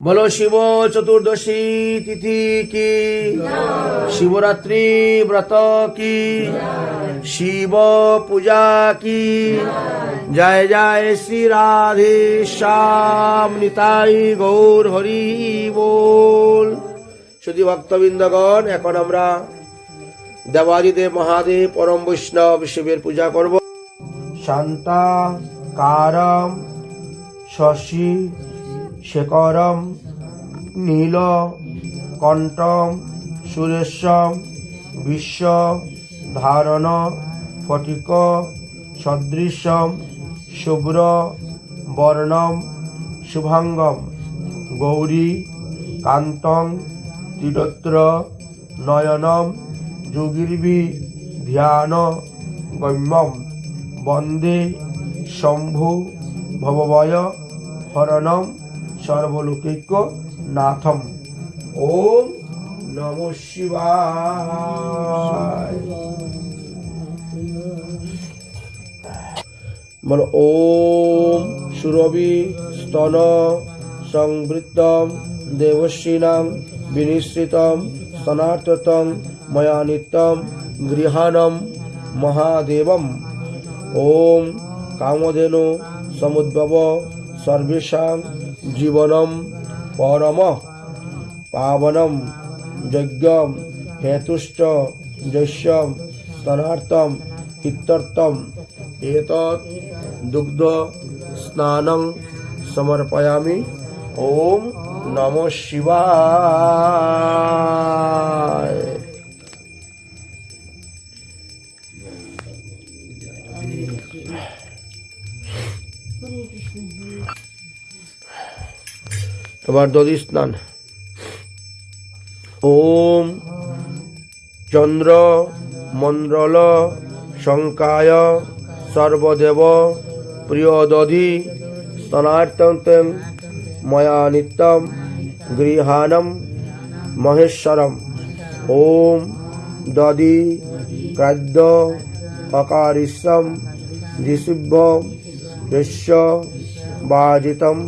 বলো শিব চতুর্দশী তিথি কি? শিবরাত্রি ব্রত কি? শিব পূজা কি? জয় জয় শ্রী রাধে শ্যাম, নিতাই গৌর হরি বল। শুধু ভক্তবৃন্দগণ, এখন আমরা দেবাদিদেব মহাদেব, পরম বৈষ্ণব শিবের পূজা করব। শান্তা, কারম, শশী শেখরম, নীল, কণ্ঠম, সুরেশম, বিশ্ব, ধারণ, ফটিক, সদৃশম, শুভ্র, বর্ণম, শুভাঙ্গম, গৌরী, কান্তং তিরত্র নয়নম, যোগীর্বি, ধ্যান, গম্যম, বন্দে, শম্ভু, ভবভয়, হরণম সর্বলোকৈক্য নাথম। ওম নম শিবায়। বলো ওম সুরভি স্তন সংবৃত্তম দেবশ্রীণাং বিনিশ্রিতম স্তনার্থতম ময়া নিত্যম গৃহাণম মহাদেবম। ওম কামধেনু সমুদ্ভব সর্বেষাং জীবনম পরম, পাবনম যজ্ঞম, হেতুশ্চ যস্যম স্তনার্থম ইত্যর্থম এতৎ দুগ্ধ স্নানং সমর্পয়ামি। ওম নম শিবায়। এবার দধি স্নান। ওম চন্দ্র মন্ডল শঙ্কায় সর্বদেব প্রিয় দধি স্তনার্থং ময়া নিত্যম গৃহাণম মহেশ্বরম। ওম দধি ক্রাদ্য অকারিষ্যম ঋষিভ্য যস্য বাজিতম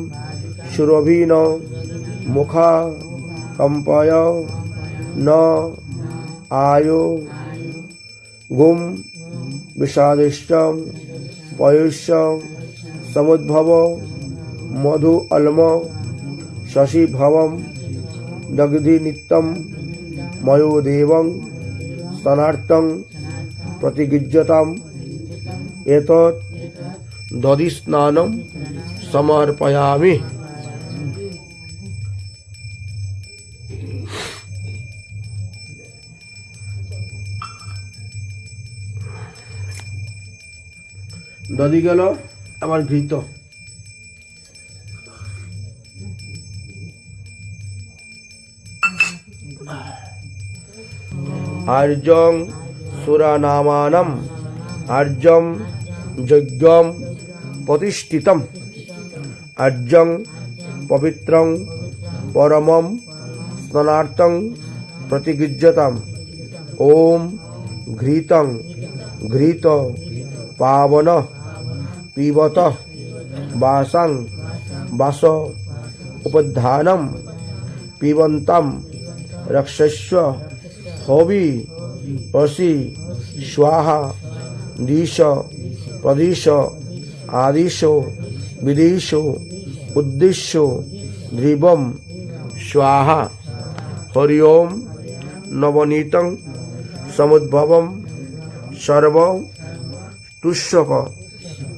সুরভীন মুখা কম্পয় ন আয়ু গুম বিষাদিষ্টম পয়ুষ্য সমুদ্ভব মধু অলম শশীভবম দগ্ধি নিত্যম ময়োদেবং স্তনার্থং প্রতিগৃহ্যতাম এতৎ দধি স্নানম সমর্পয়ামি দধি গেল আমার ঘৃত। আর্যং সুরানামানম আর্যম যজ্ঞম প্রতিষ্ঠিতম। আর্যং পবিত্রং পরমম স্নানার্থং প্রতিগৃহ্যতাম। ওম ঘৃতং ঘৃত পাবন पीबत वासं बास, उपधान पीबंत रक्षस्व, हवी पशि स्वाहा, दिश, प्रदिश, आदिशो, विदिशो उद्दिश्यो ध्रुवम स्वाहा, हरिओं, नवनीत, समुद्भव, सर्व, तुष्यक।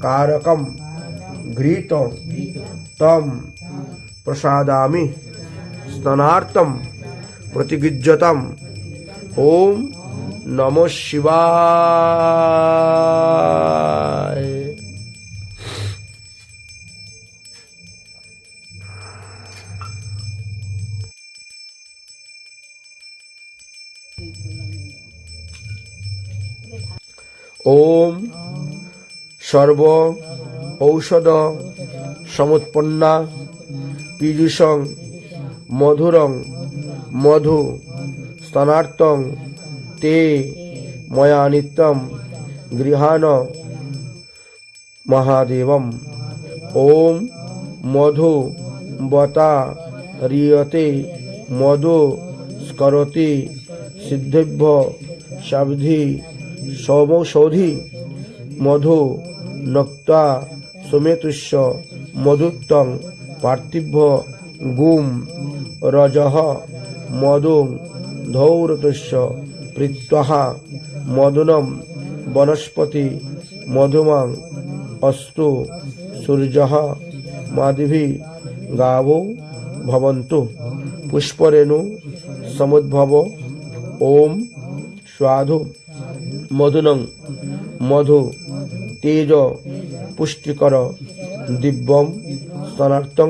তুষ্যক কারকম ঘৃত তম প্রসাদামি স্তনার্থম প্রতিগৃহ্যতাম ওম নম শিবায় ওম সর্ব ঔষধ সমুৎপন্না, পীযুষং, মধুরং, মধু স্তনার্থং তে ময়া নিত্যম গৃহাণ, মহাদেবম। ওম মধু বতা রিয়তে মদো স্করতে সিদ্ধেভ্য শাব্ধি সৌমৌষধি মধু নক্তা সুমেতুষ্য মধুত্তং পার্থিব্য গুম রজঃ মদুং ধৌরতুষ্য প্রীত্যহ মদুনম বনস্পতি মধুমাং অস্তু সূর্য মাদিভি গাবো ভবন্তু পুষ্পরেণু সমুদ্ভব ওম স্বাধু মধুনং মধু তেজ, পুষ্টিকর দিব্যম স্তনার্থং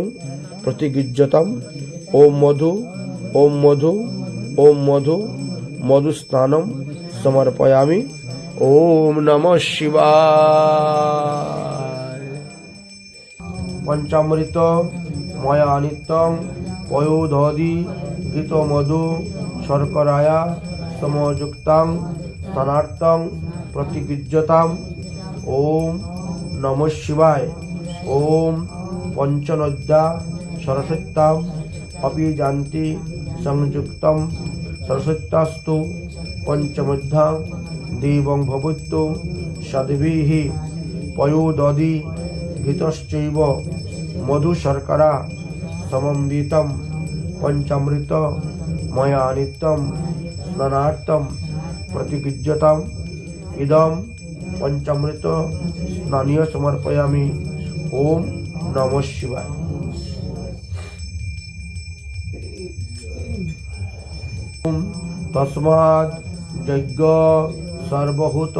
প্রতিগৃহ্যতাম ওম মধু ওম মধু ওম মধু মধুস্নানম সমর্পয়ামি। ওম নমঃ শিবায়। পঞ্চামৃত ময়া নিত্যং পয়োধদি গীত মধু শর্করায়া সমযুক্তাং স্থানার্থং প্রতিগৃহ্যতাম ওম নম শিবায়। ওম পঞ্চনদ্যা সরস্বত্যাম অপি জান্তি সংযুক্তম সরস্বত্যাস্তু পঞ্চমধ্যাং দেবং ভবতু সদ্ভিः পয়োদদি ঘৃতশ্চৈব মধু শর্করা সমন্বিতম পঞ্চামৃত ময়া নিত্যম স্নানার্থম প্রতিগৃহ্যতাম। ইদম পঞ্চামৃত স্নানীয় সমর্পয়ামি ওম নম শিবায়। ওম তস্মাৎ যজ্ঞ সর্বভূত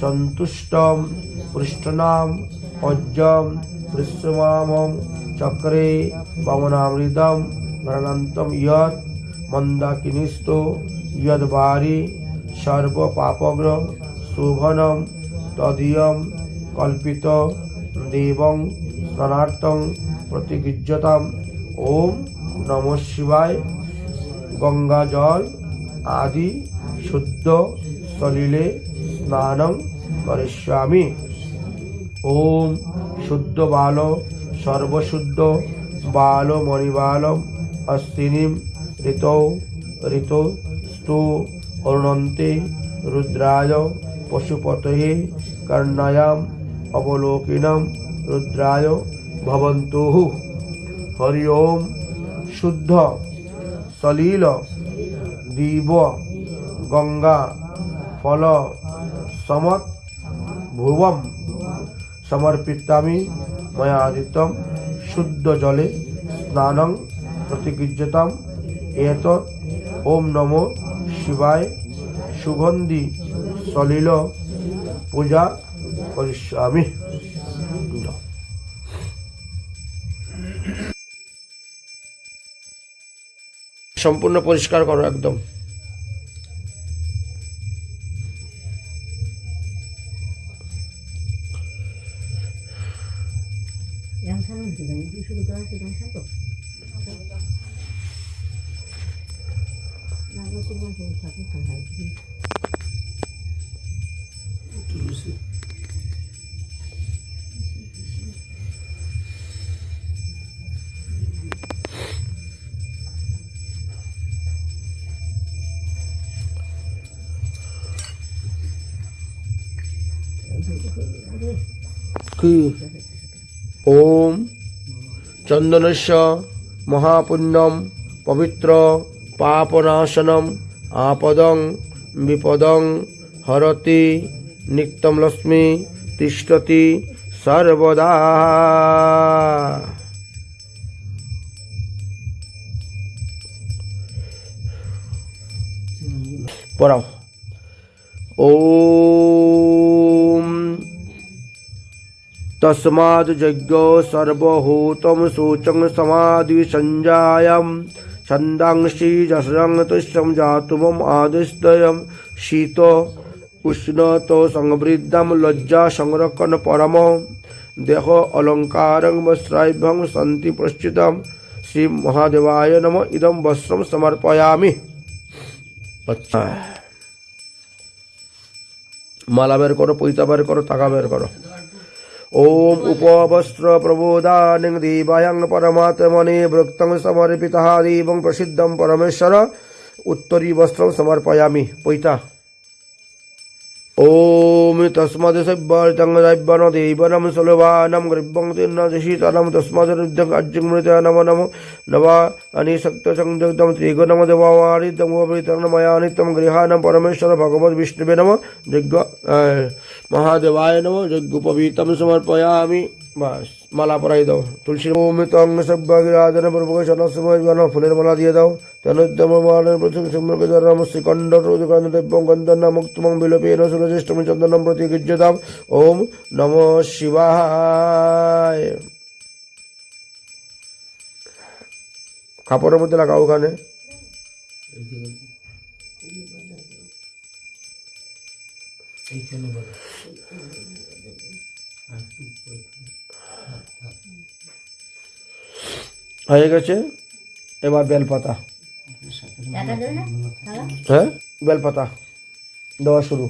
সন্তুষ্টম পৃষ্ঠনাম অজ্জম দৃশ্যমামম চক্রে পবনামৃদম ভ্রণন্তম ইয়ৎ মন্দাকিনিস্তো ইয়দ্বারি সর্বপাপগ্র শোভনম তদীয়ম কল্পিত দেবং স্নানার্থং প্রতিগৃহ্যতাম। ওম নম শিবায়। গঙ্গা জল আদি শুদ্ধ সলিলে স্নানং করিষ্যামি। ওম শুদ্ধ বাল সর্বশুদ্ধ বাল মণিবালম অশ্বিনীম ঋতৌ ঋতৌ স্তু অরুণন্তে রুদ্রায় পশুপতয়ে কর্ণায়াম অবলোকিনম রুদ্রায় ভবন্তু। হরি ওম শুদ্ধ, সলিল, দিব, গঙ্গা, ফল সমত ভুবম, সমর্পিতামি ময়া আদিত্যম শুদ্ধ জলে স্নানং প্রতিগৃহ্যতাম এত ওম নমো শিবায়, সুগন্ধি। সলিল পূজা করিষ্যামি। সম্পূর্ণ পরিষ্কার করো একদম। চন্দনস্য মহাপুণ্যম পবিত্র পাপনাশনম আপদং বিপদং হরতি নিত্যম লক্ষ্মী তিষ্ঠতি সর্বদা। পড়াও। ওম तस्माद् यज्ञो सर्वभूतं शोचं समाधि सञ्जायं छन्दांसि जसरं तुष्यं जातुमम् आदिस्तयं शीत উষ্ণত সংবৃদ্ধম লজ্জা সংরক্ষণ পরম দেহ অলঙ্কারং বস্ত্রাভ্যং সন্তি প্রশ্চিতম শ্রী মহাদেবায় নম ইদম বস্ত্রম সমর্পয়ামি আচ্ছা মালা বের করো পৈতা বের করো টাকা বের করো ओम उपवस्त्र उपवस्त्रप्रबोधानिं देवायं परमात्मने वृक्तं समर्पितः देवं प्रसिद्ध परमेश्वर। उत्तरी वस्त्र समर्पयामि पैता ॐ तस्मद् सव्यर्तं सुलभानम देवनं सुलभानं गृभं तीर्णदशितनं तस्मदृद्धमृत नम नम। नवा अनिसक्तसंयुक्तं त्रिगुणं देवावारितं मया नित्यं गृहाणं परमेश्वर भगवद्विष्णवे नम। जग् মহাদেবায় নম যজ্ঞ পবিতম সমর্পয়ামি। বাস। মালা পরাই দাও। তুলসী প্রভুষণ সময় ফুলের মালা দিয়ে দাও। তনুদ্যম মালের প্রথম সম্পর্কে ধর্ম শ্রীকণ্ড রোদকান্ত দেব্যং গন্ধন মুক্তমং বিলোপেন সুরজ্যেষ্ঠম চন্দনম প্রতি ওম নম শিবায়। কাপড়ের মধ্যে লাগাও ওখানে। এইখানে বলো হয়ে গেছে, এবার বেলপাতা। হ্যাঁ? বেলপাতা দেওয়া শুরু।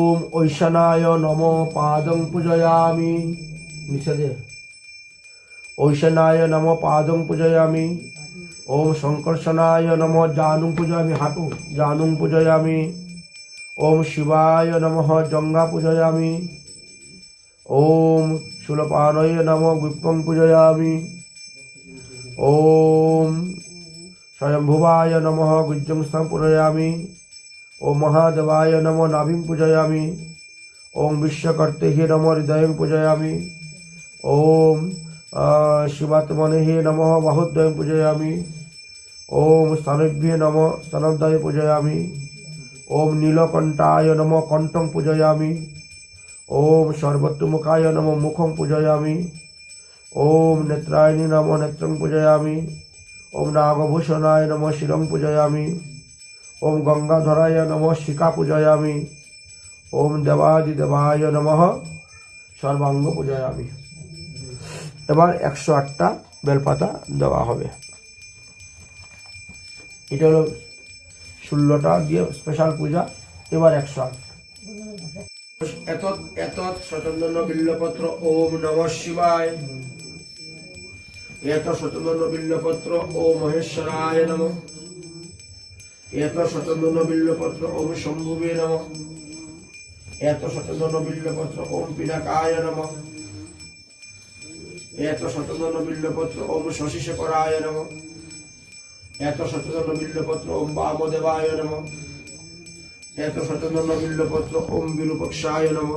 ওম ঐশানায় নম পাদং পূজয়ামি। নিষেধে। ঐশানায় নম পাদং পূজয়ামি। ওম শঙ্কর্ষণায় নম জানুং পূজয়ামি হাঁটু জানুং পূজয়ামি ওম শিবায় নমঃ জঙ্গা পূজয়ামি ওম শূলপানয় নম গুপ্পং পূজয়ামি ওম স্বয়ম্ভুবায় নমঃ গুজ্জং স্থান পূজয়ামি ওম মহাদেবায় নম নাভিং পূজয়ামি ওম বিশ্বকর্তে হে নম হৃদয়ং পূজয়ামি ওম আহ, শিবাত্মনে হে নমঃ বাহুদ্বয়ং পূজয়ামি ওম স্থানভ্যে নম স্তনদ্বয়ে পূজয়ামি। ওম নীলকণ্ঠায় নম কণ্ঠং পূজয়ামি। ওম সর্বত্রমুখায় নম মুখং পূজয়ামি। ওম নেত্রায়ণী নম নেত্রং পূজয়ামি। ওম নাগভূষণায় নম শিরং পূজয়ামি। ওম গঙ্গাধরায় নম শিকা পূজয়ামি। ওম দেবাদিদেবায় নম সর্বাঙ্গ পূজয়ামি। এবার একশো আটটা বেলপাতা দেওয়া হবে। এটা হলো ষোলোটা দিয়ে স্পেশাল পূজা, এবার একশো আট। এত এত স্বতন্ত্র বিল্লপত্র, ওম নম শিবায়। এত স্বতন্ত্র বিল্লপত্র ওম মহেশ্বরায় নম। এত স্বতন্ত্র বিল্লপত্র, ওম শম্ভুবে নম। এত স্বতন্ত্র বিল্লপত্র, ওম পিনাকায় নম। এত স্বতন্ত্র বিল্লপত্র, ওম শশিশেখরায় নম। এত সচেতন বিল্লপত্র ওম বামদেবায় নম। এত সচেতন বিল্লপত্র ওম বিরূপক্ষায় নম।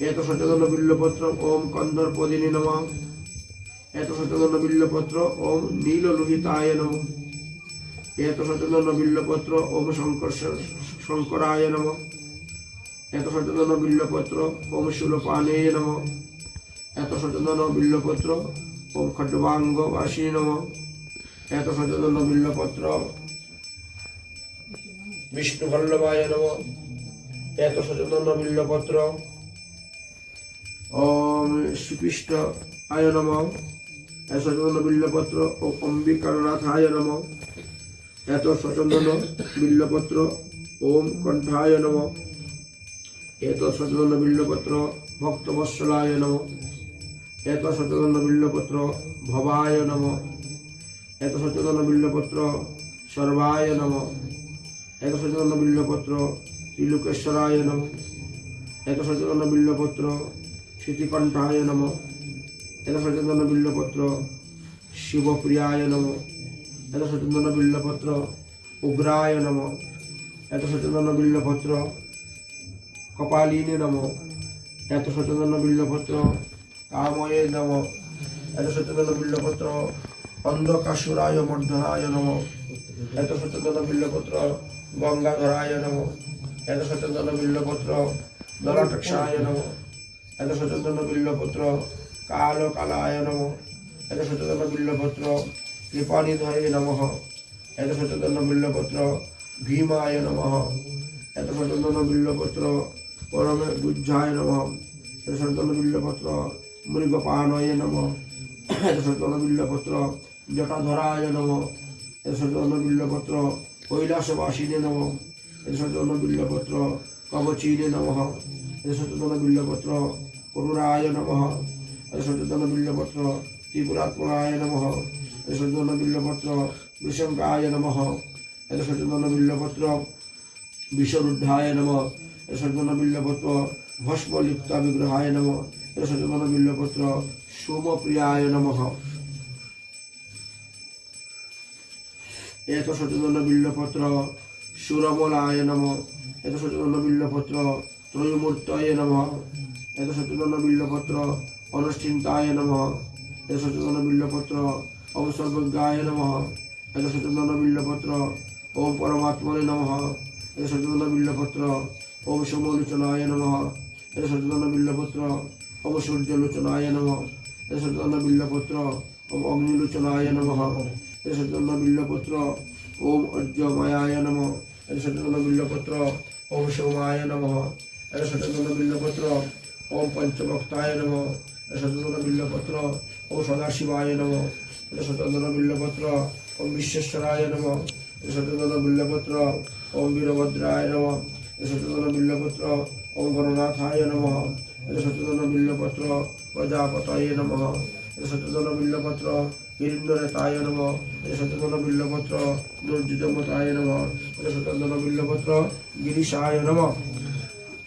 এত সচেতন বিল্লপত্র ওম কন্দর্পদিনী নম। এত সচেতন বিল্লপত্র ওম নীললোহিতায় নম। এত সচেতন বিল্লপত্র ওম শঙ্কর শঙ্করায় নম। এত সচেতন বিল্লপত্র ওম শূলপানে নম। এত সচেতন বিল্লপত্র ওম খড্বাঙ্গ বাসী নম। এত সচেতন বিল্লপত্র। বিষ্ণু বল্লভায় নম। এত সচেতন বিল্লপত্র। ওম শ্রীকৃষ্ণ আয় নম। এত সচেতন বিল্লপত্র ও অম্বিকারনাথায় নম। এত সচেতন বিল্লপত্র ওম কণ্ঠায় নম। এত সচেতন বিল্লপত্র ভক্তবৎসলায় নম। এত সচেতন বিল্লপত্র ভবায় নম। এত সচেতন বিল্লপত্র সর্বায় নম। এত সচেতন বিল্লপত্র ত্রিলোকেশ্বরায় নম। এত সচেতন বিল্লপত্র স্মৃতিকণ্ঠায় নম। এত সচেতন বিল্লপত্র শিবপ্রিয়ায় নম। এত সচেতন বিল্লপত্র উগ্রায় নম। এত সচেতন বিল্লপত্র কপালিনী নম। এত সচেতন বিল্লপত্র কাময়ে নম। এত সচেতন বিল্লপত্র অন্ধকাসুরায় মর্ধনায় নম। এত সচেতন বিল্লপত্র, গঙ্গাধরায় নম। এত সচেতন বিল্লপত্র দলাটক্ষায় নম। এত সচেতন বিল্লপত্র কাল কালায় নম। এত সচেতন বিল্লপত্র, কৃপানিধয়ে নম। এত সচেতন বিল্লপত্র, ভীমায় নম। এত সচেতন বিল্লপত্র পরমে গুজ্জায় নম। এত সচেতন বিল্লপত্র মৃগপানয়ে নম। এত সচন্দন বিল্লপত্র জটাধরায় নম এত সচন্দন বিল্লপত্র কৈলাসবাসিনে নম এত সচন্দন বিল্লপত্র কবচিনে নম এত সচন্দন বিল্লপত্র করুণায় নম এত সচন্দন বিল্লপত্র ত্রিপুরাত্মনায় নম এত সচন্দন বিল্লপত্র বিশঙ্কায় নম এত সচন্দন বিল্লপত্র বিশ্বরুদ্ধায় নম এত সচন্দন বিল্লপত্র ভস্মলিপ্ত বিগ্রহায় নম এত সচন্দন বিল্লপত্র সোমপ্রিয়ায় নমঃ। এত সচেতন বিল্লপত্র সুরমলায় নম। এত সচেতন বিল্লপত্র ত্রয়মূর্তয়ে নম। এত সচেতন বিল্লপত্র অনুষ্ঠিন্তায় নম। এত সচেতন বিল্লপত্র ওম সর্বজ্ঞায় নম। এত সচেতন বিল্লপত্র ওম পরমাত্মনে নম। এত সচেতন বিল্লপত্র ওম সমলোচনায় নম। এত সচেতন বিল্লপত্র ওম সূর্যলোচনায় নম। এত সচেতন বিল্লপত্র ওম অগ্নিলোচনায় নম। সচেতন বিল্লপত্র ওম অর্জমায়ায় নম এত সচেতন বিল্লপত্র ওম সোমায় নম সচেতন বিল্লপত্র ওম পঞ্চভক্তায় নম সচেতন বিল্লপত্র ওম সদাশিবায় নম সচেতন বিল্লপত্র ওম বিশ্বেশ্বরায় নম সচেতন বিল্লপত্র ওম বীরভদ্রায় নম সচেতন বিল্লপত্র ওম গণনাথায় নম সচেতন বিল্লপত্র প্রজাপতয়ে নম এত বিল্লপত্র হিরণ্যরেতায় নম। সচেতন বিল্লপত্র দুর্যুতমতায় নম। সচেতন বিল্লপত্র, গিরিশায় নম।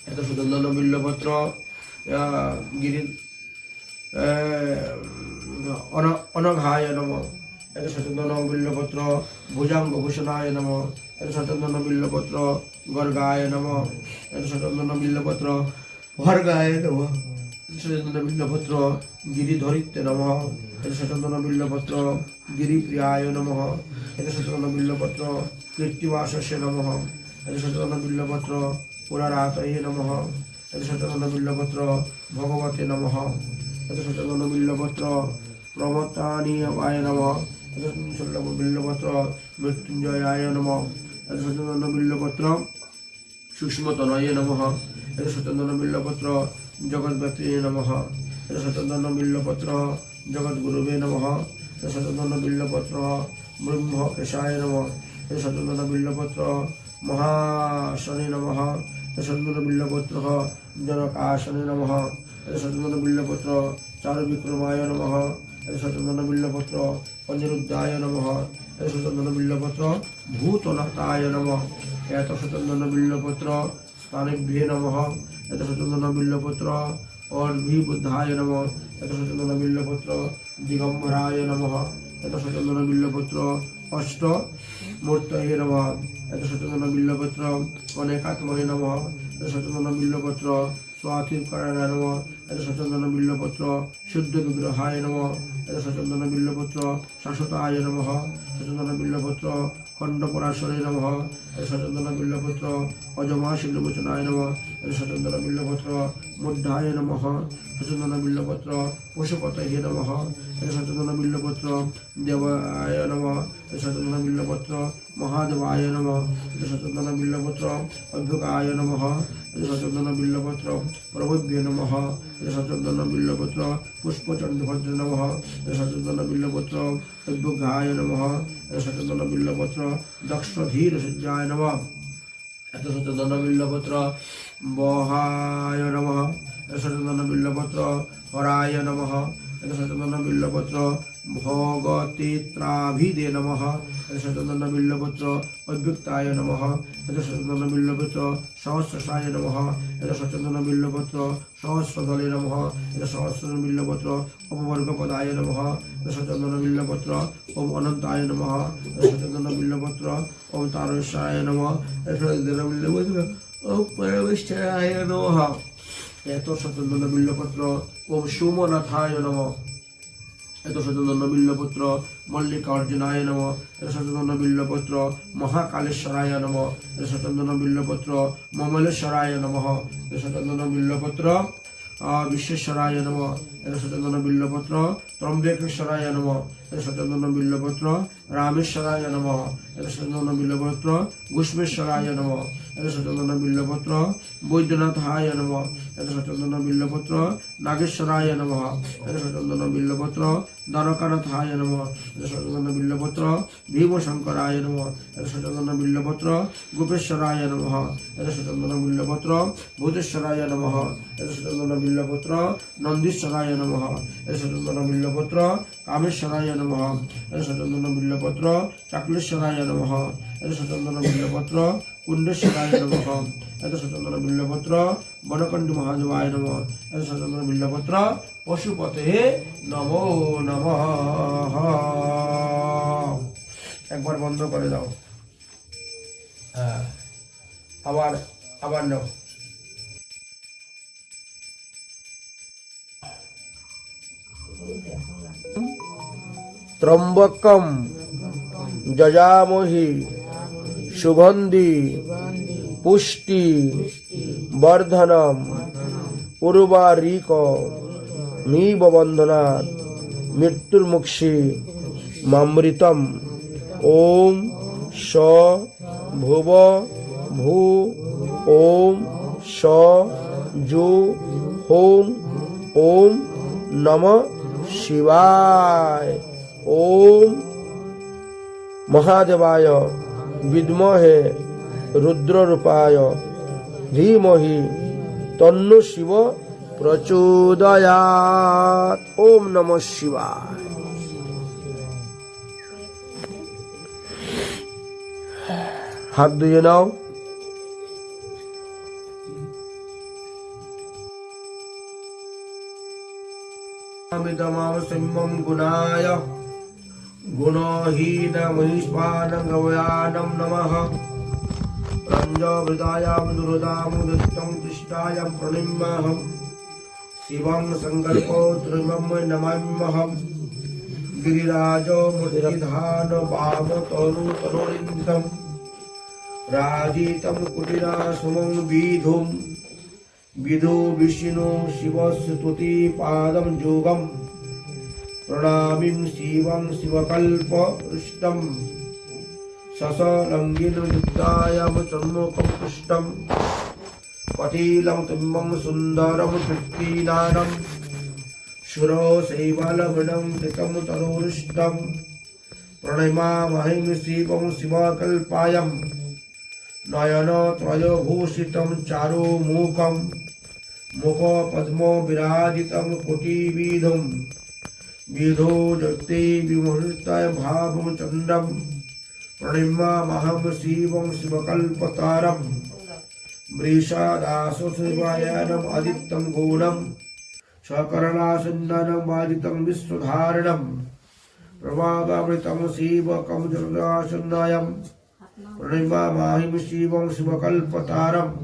এত সচেতন বিল্লপত্র গিরি অন, অনঘায় নম। এত সচেতন বিল্লপত্র ভুজাঙ্গ ভূষণায় নম। এত সচেতন বিল্লপত্র, গর্গায় নম। এত সচেতন বিল্লপত্র ভর্গায় নম। সচেতন বিল্লপত্র গিরিধরিত্রে নম। এত সচেতন বিল্লপত্র গিরিপ্রিয়ায় নম এত সচেতন বিল্লপত্র কীর্তিবাসস্য নম এত সচেতন বিল্লপত্র পুরারাতয়ে নম এত সচেতন বিল্লপত্র ভগবতে নমঃ এত সচেতন বিল্লপত্র প্রমত্তানীয়ায় নম এত সচেতন বিল্লপত্র মৃত্যুঞ্জয়ায় নম এত সচেতন বিল্লপত্র সূক্ষ্মতনয়ে নম এত সচন্দন বিল্লপত্র জগদ্ব্যাপী নম এত জগদ্গুরুবে নম। সচন্দন বিল্লপত্র ব্রহ্ম কেশায় নম। সচন্দন বিল্লপত্র মহাশনে নম। সচন্দন বিল্লপত্র জনকাশনে নম। সচন্দন বিল্লপত্র চারুবিক্রমায় নম। এত সচন্দন বিল্লপত্র পঞ্চরুদ্ধায় নম। সচন্দন বিল্লপত্র ভূতনাথায় নম। এত সচন্দন বিল্লপত্র স্থানেভ্যে নম। এত সচন্দন বিল্লপত্র অর্ভিবুদ্ধায় নম। এত সচন্দন বিল্লপত্র দিগম্বরায় নম এত সচন্দন বিল্লপত্র অষ্ট মূর্তয়ে নম এত সচন্দন বিল্লপত্র অনেকাত্মনে নম এত সচন্দন বিল্লপত্র স্বাতিকরণায় নম। এত সচন্দন বিল্লপত্র, শুদ্ধ বিগ্রহায় নম। এত সচন্দন বিল্লপত্র শাশ্বতায় নম। সচন্দন বিল্লপত্র খণ্ডপরাশরে নম। এত সচন্দন বিল্লপত্র, অজমা শিল্লোচনায় নম। এত সচন্দন বিল্লপত্র মুদ্ধায় নম। সচন্দন বিল্লপত্র পশুপতয়ে নম। এত সচন্দন বিল্লপত্র দেবায় নম এত সচন্দন বিল্লপত্র মহাদেবায় নম এত সচন্দন বিল্লপত্র অভ্যুকায় নম এত সচন্দন বিল্লপত্র প্রভুভ্যে নম এত সচন্দন বিল্লপত্র পুষ্পচন্দ্রভদ্র নম এত সচন্দন বিল্লপত্র অভ্যুঘায় নম এত সচন্দন বিল্লপত্র দক্ষধীর সজ্জায় নম এত সচন্দন বিল্লপত্র বহায় নম এত সচন্দন বিল্লপত্র হরায় নম এত সচন্দন বিল্লপত্র ভগতিত্রাভিদে নম এত সচন্দন বিল্লপত্র অভ্যুক্তায় নম এত সচন্দন বিল্লপত্র সহস্রসায় নম এত সচন্দন বিল্লপত্র সহস্রদলে নম এত সহস্র বিল্লপত্র অপবর্গপদায় নম এত সচন্দন বিল্লপত্র ওম অনন্তায় নম এত সচন্দন বিল্লপত্র ওম তারস্যায় নম এত সচন্দন বিল্লপত্র ওম পরমেশ্বরায় নম এত সচন্দন বিল্লপত্র ওম সোমনাথায় নম। এত সচন্দন বিল্লপত্র মল্লিকার্জুনায় নম। এত সচন্দন বিল্লপত্র মহাকালেশ্বরায় নম। এত সচন্দন বিল্লপত্র মমলেশ্বরায় নম। এত সচন্দন বিল্লপত্র আহ, বিশ্বেশ্বরায় নম। এত সচন্দন বিল্লপত্র ত্রম্বেকেশ্বরায় নম। এত শতচন্দন বিল্লপত্র রামেশ্বরায় নম। এত শতচন্দন বিল্লপত্র ঘুষ্মেশ্বরায় নম। এত শতচন্দন বিল্লপত্র বৈদ্যনাথায় নম। এত শতচন্দন বিল্লপত্র নাগেশ্বরায় নম এত শতচন্দন বিল্লপত্র দ্বারকানাথায় নম এত শতচন্দন বিল্লপত্র ভীমশঙ্করায় নম এত শতচন্দন বিল্লপত্র গোপেশ্বরায় নম এত শতচন্দন বিল্লপত্র ভূতেশ্বরায় নম এত শতচন্দন বিল্লপত্র নন্দীশ্বরায় নম এত শতচন্দন বিল্লপত্র কামেশ্বরায় নম এত শতচন্দন বিল্লপত্র চাকলেশ্বরায় নম এত শতচন্দন বিল্লপত্র কুণ্ডেশ্বরায় নম এত শতচন্দন বিল্লপত্র বনকণ্ঠী মহাদেবায় নম এত শতচন্দন বিল্লপত্র পশুপতে নমো নম একবার বন্ধ করে দাও। হ্যাঁ আবার আবার নাও। ত্রম্বকম, যজামহি, সুগন্ধি পুষ্টি বর্ধনম। উর্বারিক। নীব বন্ধনাথ মৃত্যুর্মুক্ষী মামৃতম। ওম স ভুব ভূ ওম স যু হোম ওম নম শিবায়। ওম মহাদেবায়। বিদ্মহে রুদ্ররূপায় ধীমহি তন্ন শিব প্রচোদয়াত ওম নম শিবায় হাত ধুয়ে নাও अमितमाम सिंहं गुणाय गुणहीनमहिष्मानगवयानं नमः प्राञ्जावृतायां दुहृदां दृष्टं तुष्टायां प्रणिम्यहं शिवं सङ्कल्पो त्रिमं नमाम्यहं गिरिराजो मुनिधान वामतनु तनुरिन्दं राजितं कुटिरासुमं विधुं विधो शिवं शिवकल्परुष्टम् शशालङ्गिनयुक्तायामुचन्मुखपुष्टं पटीलमुतिम्बं सुन्दरमुद्गीनानं शुरोसैवलवनं कृतं तरोरुष्टं प्रणयमामहिं शिवं शिवकल्पायं। नयनत्रयभूषितं चारुमुखं मुखपद्मो विराजितं कोटिविधं। विधो जगते विमुहृतभावं चन्द्रम्। प्रणिमामहं शिवं शिवकल्पतारं वृषादासुशिवायनम् आदित्यं गौणं सकरणासन्दनं वादितं विश्वधारणं प्रभागामृतं शिवकं जगदासन्नायम् प्रणिमामाहिं शिवं शिवकल्पतारम्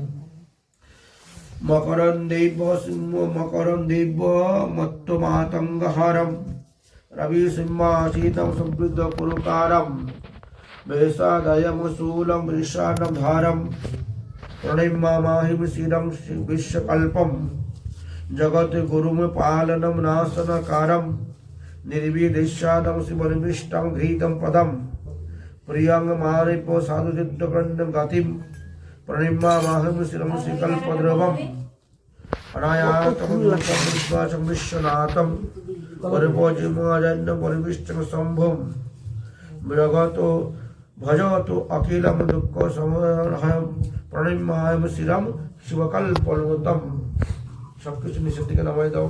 मकरं देव सिंह मकरं देव मत्तमातङ्गहरं रविसिंहासीनं समृद्धपुरुकारं भेषादयमुशूलं वृषाणधारं प्रणिमाहिशिरं विश्वकल्पं जगद्गुरुमपालनं नाशनकारं निर्विदिशादं शिवनिविष्टं घृतं पदं प्रियङ्गमारिपो साधुचित्तकण्डं गतिं प्रणिमाहिशिरं शिकल्पद्रवम् अनायातं विश्वनाथं परिभोजिमाजन्यपरिविष्टं शम्भुं मृगतो भजतु अखिलं दुख समय श्रीराम शिवकल्पलोतम सब कुछ निषेध के नवाई दो